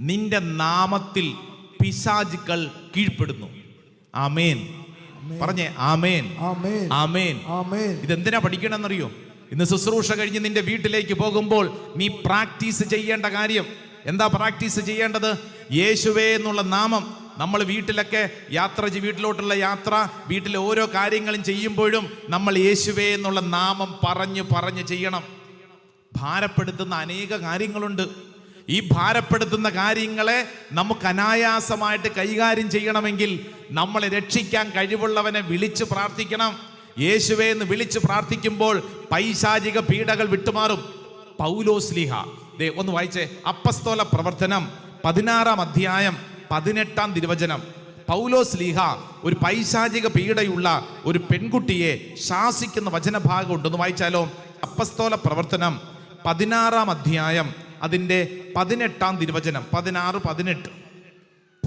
നിന്റെ നാമത്തിൽ പിശാചുക്കൾ കീഴ്പ്പെടുന്നു. ആമേൻ. പറഞ്ഞേ ആമേൻ. ആമേൻ. ആമേൻ. ഇതെന്തിനാ പഠിക്കണമെന്നറിയോ? ഇന്ന് ശുശ്രൂഷ കഴിഞ്ഞ് നിന്റെ വീട്ടിലേക്ക് പോകുമ്പോൾ നീ പ്രാക്ടീസ് ചെയ്യേണ്ട കാര്യം. എന്താ പ്രാക്ടീസ് ചെയ്യേണ്ടത്? യേശുവേ എന്നുള്ള നാമം. നമ്മൾ വീട്ടിലൊക്കെ യാത്ര വീട്ടിലോട്ടുള്ള യാത്ര വീട്ടിലെ ഓരോ കാര്യങ്ങളും ചെയ്യുമ്പോഴും നമ്മൾ യേശുവേ എന്നുള്ള നാമം പറഞ്ഞു പറഞ്ഞ് ചെയ്യണം. ഭാരപ്പെടുത്തുന്ന അനേക കാര്യങ്ങളുണ്ട്. ഈ ഭാരപ്പെടുത്തുന്ന കാര്യങ്ങളെ നമുക്ക് അനായാസമായിട്ട് കൈകാര്യം ചെയ്യണമെങ്കിൽ നമ്മളെ രക്ഷിക്കാൻ കഴിവുള്ളവനെ വിളിച്ച് പ്രാർത്ഥിക്കണം. യേശുവേ എന്ന് വിളിച്ച് പ്രാർത്ഥിക്കുമ്പോൾ പൈശാചിക പീഡകൾ വിട്ടുമാറും. പൗലോസ്ലിഹ ദേ ഒന്ന് വായിച്ചേ. അപ്പസ്തോല പ്രവർത്തനം പതിനാറാം അധ്യായം പതിനെട്ടാം തിരുവചനം. പൗലോസ് ലീഹ ഒരു പൈശാചിക പീഡയുള്ള ഒരു പെൺകുട്ടിയെ ശാസിക്കുന്ന വചനഭാഗം ഉണ്ടെന്ന് വായിച്ചാലോ? അപ്പസ്തോല പ്രവർത്തനം പതിനാറാം അധ്യായം അതിന്റെ പതിനെട്ടാം തിരുവചനം പതിനാറ് പതിനെട്ട്.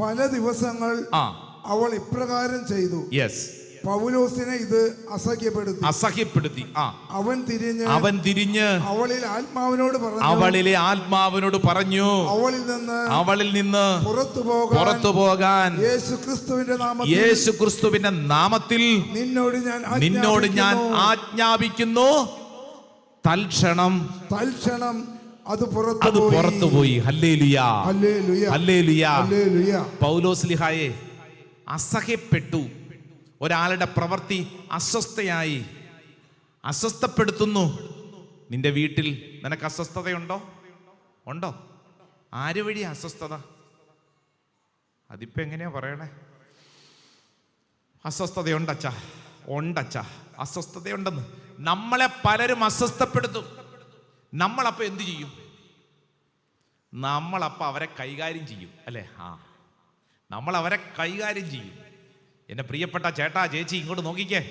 പല ദിവസങ്ങൾ ആ. അവൾ ഇപ്രകാരം ചെയ്തു. യെസ് പൗലോസിനെ ഇത് അസഹ്യപ്പെടുത്തി. അസഹ്യപ്പെടുത്തി ആ. അവൻ തിരിഞ്ഞ് അവൻ തിരിഞ്ഞ് അവളിൽ ആത്മാവിനോട് പറഞ്ഞു. അവളിലെ ആത്മാവിനോട് പറഞ്ഞു അവളിൽ നിന്ന് അവളിൽ നിന്ന് പുറത്തു പോകാൻ പുറത്തു പോകാൻ യേശു ക്രിസ്തുവിന്റെ നാമത്തിൽ യേശു ക്രിസ്തുവിന്റെ നാമത്തിൽ നിന്നോട് ഞാൻ നിന്നോട് ഞാൻ ആജ്ഞാപിക്കുന്നു. ആജ്ഞാപിക്കുന്നു. തൽക്ഷണം തൽക്ഷണം അത് പുറത്തു പുറത്തുപോയി പൗലോസ്ലിഹായെ അസഹ്യപ്പെട്ടു. ഒരാളുടെ പ്രവൃത്തി അസ്വസ്ഥയായി. അസ്വസ്ഥപ്പെടുത്തുന്നു. നിന്റെ വീട്ടിൽ നിനക്ക് അസ്വസ്ഥതയുണ്ടോ? ഉണ്ടോ? ആര് വഴി അസ്വസ്ഥത? അതിപ്പോ എങ്ങനെയാ പറയണേ? അസ്വസ്ഥതയുണ്ടച്ച ഉണ്ടച്ച അസ്വസ്ഥതയുണ്ടെന്ന്. നമ്മളെ പലരും അസ്വസ്ഥപ്പെടുത്തും. നമ്മളപ്പോൾ എന്ത് ചെയ്യും? നമ്മളപ്പോൾ അവരെ കൈകാര്യം ചെയ്യും അല്ലേ? ആ. നമ്മൾ അവരെ കൈകാര്യം ചെയ്യും. എന്റെ പ്രിയപ്പെട്ട ചേട്ടാ ചേച്ചി ഇങ്ങോട്ട് നോക്കിക്കേ.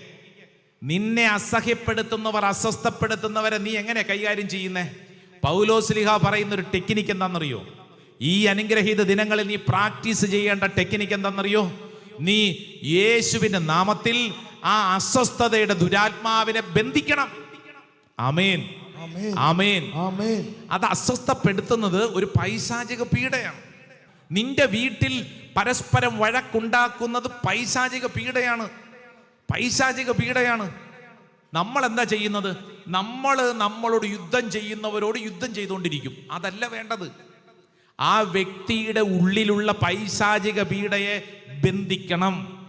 നിന്നെ അസഹ്യപ്പെടുത്തുന്നവർ അസ്വസ്ഥപ്പെടുത്തുന്നവരെ നീ എങ്ങനെ കൈകാര്യം ചെയ്യുന്നേ? പൗലോസ്ലിഹ പറയുന്ന ഒരു ടെക്നിക്ക് എന്താണെന്നറിയോ ഈ അനുഗ്രഹീത ദിനങ്ങളിൽ നീ പ്രാക്ടീസ് ചെയ്യേണ്ട ടെക്നിക്ക് എന്താണെന്നറിയോ നീ യേശുവിന്റെ നാമത്തിൽ ആ അസ്വസ്ഥതയുടെ ദുരാത്മാവിനെ ബന്ധിക്കണം. ആമേൻ. ആമേൻ. അത് അസ്വസ്ഥപ്പെടുത്തുന്നത് ഒരു പൈശാചിക പീഡയാണ്. നിന്റെ വീട്ടിൽ പരസ്പരം വഴക്കുണ്ടാക്കുന്നത് പൈശാചിക പീഡയാണ്. പൈശാചിക പീഡയാണ്. നമ്മൾ എന്താ ചെയ്യുന്നത്? നമ്മൾ നമ്മളോട് യുദ്ധം ചെയ്യുന്നവരോട് യുദ്ധം ചെയ്തുകൊണ്ടിരിക്കും. അതല്ല വേണ്ടത്. ആ വ്യക്തിയുടെ ഉള്ളിലുള്ള പൈശാചിക പീഡയെ ബന്ധിക്കണം.